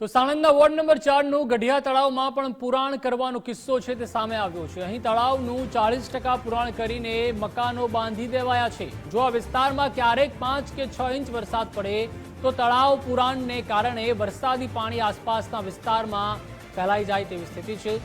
તો સાણંદના ward number ચારનું ગઢિયા તળાવમાં પણ પુરાણ કરવાનો કિસ્સો છે તે સામે આવ્યો છે. અહીં તળાવનું ચાલીસ ટકા પુરાણ કરીને મકાનો બાંધી દેવાયા છે. જો આ વિસ્તારમાં ક્યારેક પાંચ કે છ ઇંચ વરસાદ પડે, તો તળાવ પુરાણને કારણે વરસાદી પાણી આસપાસના વિસ્તારમાં ફેલાઈ જાય તેવી સ્થિતિ છે.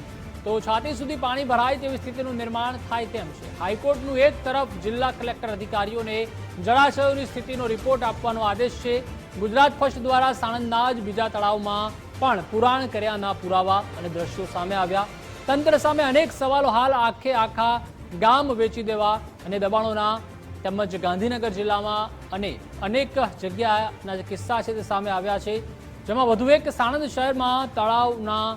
તો છાતી સુધી પાણી ભરાય તેવી સ્થિતિનું નિર્માણ થાય તેમ છે. હાઈકોર્ટનું એક તરફ જિલ્લા કલેક્ટર અધિકારીઓને જળાશયોની સ્થિતિનો રિપોર્ટ આપવાનો આદેશ છે. ગુજરાત ફર્સ્ટ દ્વારા સાણંદના જ બીજા તળાવમાં પણ પુરાણ કર્યાના પુરાવા અને દ્રશ્યો સામે આવ્યા. તંત્ર સામે અનેક સવાલો હાલ આખે આખા ગામ વેચી દેવા અને દબાણોના તેમજ ગાંધીનગર જિલ્લામાં અને અનેક જગ્યાના જે કિસ્સા છે તે સામે આવ્યા છે. જેમાં વધુ એક સાણંદ શહેરમાં તળાવના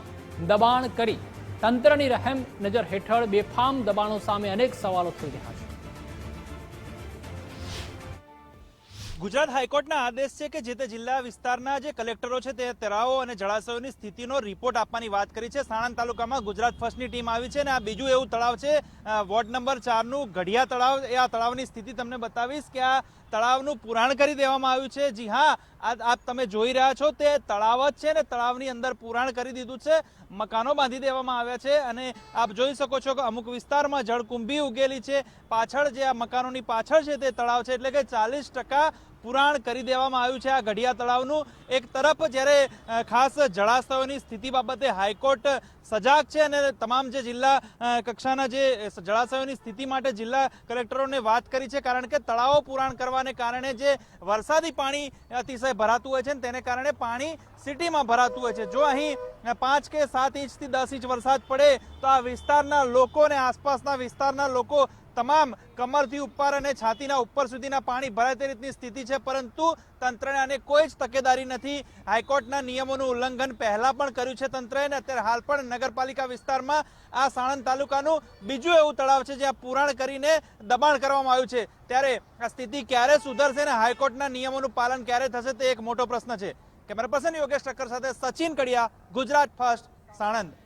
દબાણ કરી તંત્રની રહેમ નજર હેઠળ બેફામ દબાણો સામે અનેક સવાલો થઈ રહ્યા છે. ગુજરાત હાઈકોર્ટના આદેશ છે કે જે તે જિલ્લા વિસ્તારના જે કલેક્ટરો છે તે તળાવો અને જળાશયોની સ્થિતિનો રિપોર્ટ આપવાની વાત કરી છે. સાણંદ તાલુકામાં ગુજરાત ફર્સ્ટની ટીમ આવી છે અને આ બીજું એવું તળાવ છે વોર્ડ નંબર ચારનું ગઢિયા તળાવ. એ આ તળાવની સ્થિતિ તમને બતાવીશ કે આ તળાવનું પુરાણ કરી દેવામાં આવ્યું છે. જી હા આપ તમે જોઈ રહ્યા છો તે તળાવ જ છે ને તળાવની અંદર પુરાણ કરી દીધું છે. મકાનો બાંધી દેવામાં આવ્યા છે અને આપ જોઈ શકો છો કે અમુક વિસ્તારમાં જળકુંભી ઉગેલી છે. પાછળ જે આ મકાનોની પાછળ છે તે તળાવ છે, એટલે કે ચાલીસ ટકા પુરાણ કરી દેવામાં આવ્યું છે આ ઘડિયા તળાવનું. એક તરફ જ્યારે ખાસ જળાશયોની સ્થિતિ બાબતે હાઈકોર્ટ સજાગ છે અને તમામ જે જિલ્લા કક્ષાના જે જળાશયોની સ્થિતિ માટે જિલ્લા કલેક્ટરોને વાત કરી છે, કારણ કે તળાવો પુરાણ કરવાને કારણે જે વરસાદી પાણી અતિશય ભરાતું હોય છે તેને કારણે પાણી સિટીમાં ભરાતું હોય છે. જો અહીં પાંચ કે સાત ઇંચથી દસ ઇંચ વરસાદ પડે તો આ વિસ્તારના લોકો અને આસપાસના વિસ્તારના લોકો તમામ કમરથી ઉપર અને છાતીના ઉપર સુધીના પાણી ભરાય તે રીતની સ્થિતિ છે. પરંતુ તંત્રને આને કોઈ જ તકેદારી નથી. હાઈકોર્ટના નિયમોનું ઉલ્લંઘન પહેલા પણ કર્યું છે તંત્રએ અને અત્યારે હાલ પણ નગરપાલિકા વિસ્તારમાં આ સાણંદ તાલુકાનું બીજું એવું તળાવ છે જ્યાં પુરાણ કરીને દબાણ કરવામાં આવ્યું છે. ત્યારે આ સ્થિતિ ક્યારે સુધરશે અને હાઈકોર્ટના નિયમોનું પાલન ક્યારે થશે તે એક મોટો પ્રશ્ન છે. કેમેરા પર્સન યોગેશ ઠક્કર સાથે સચિન કડિયા ગુજરાત ફર્સ્ટ સાણંદ.